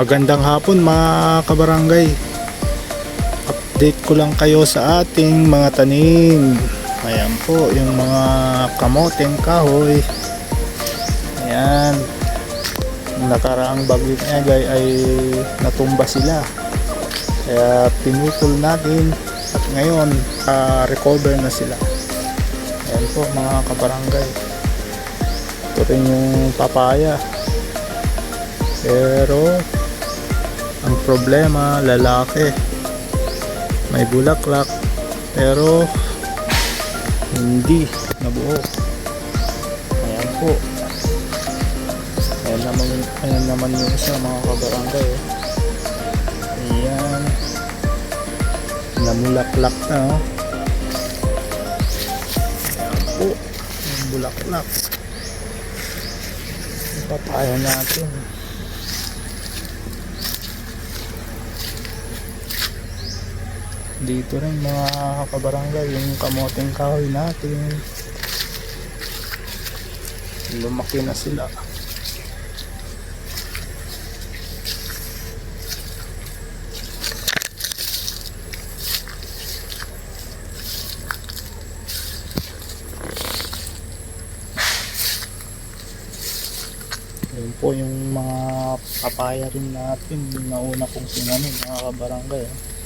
Magandang hapon mga kabarangay. Update ko lang kayo sa ating mga tanim. Ayan po yung mga kamoteng kahoy. Ayan. Nakaraang bagyo niya gay ay natumba sila. Kaya pinutol natin at ngayon ah, recover na sila. Ayan po mga kabarangay. Ito rin yung papaya. Pero problema lalaki. May bulaklak pero hindi nabuo. Ayan po. Ayan naman, ayan naman yung isa mga kabarangay. oh. Ayan. Namulaklak na oh. Ayan po. Yung bulaklak. Papaya natin. Dito rin mga kabarangay yung kamoteng kahoy natin. Lumaki na sila. Yun po yung mga papaya rin natin. Yung nauna kong sinanin mga kabarangay. ah.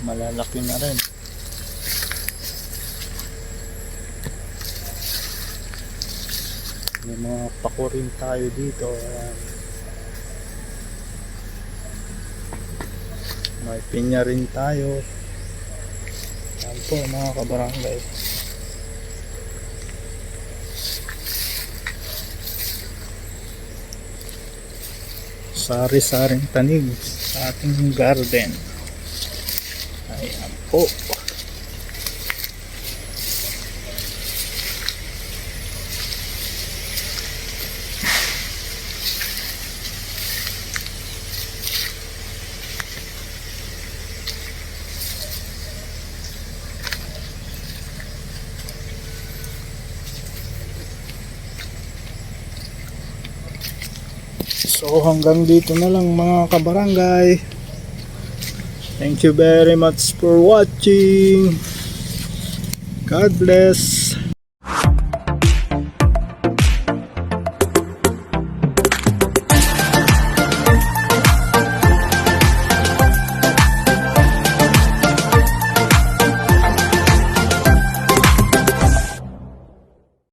Malalaki na rin. May mga pako rin tayo dito. Ayan. May pinya rin tayo. Yan po mga kabarangay. Sari-saring tanig sa ating garden. Ayan po. So hanggang dito na lang mga kabarangay. Thank you very much for watching. God bless.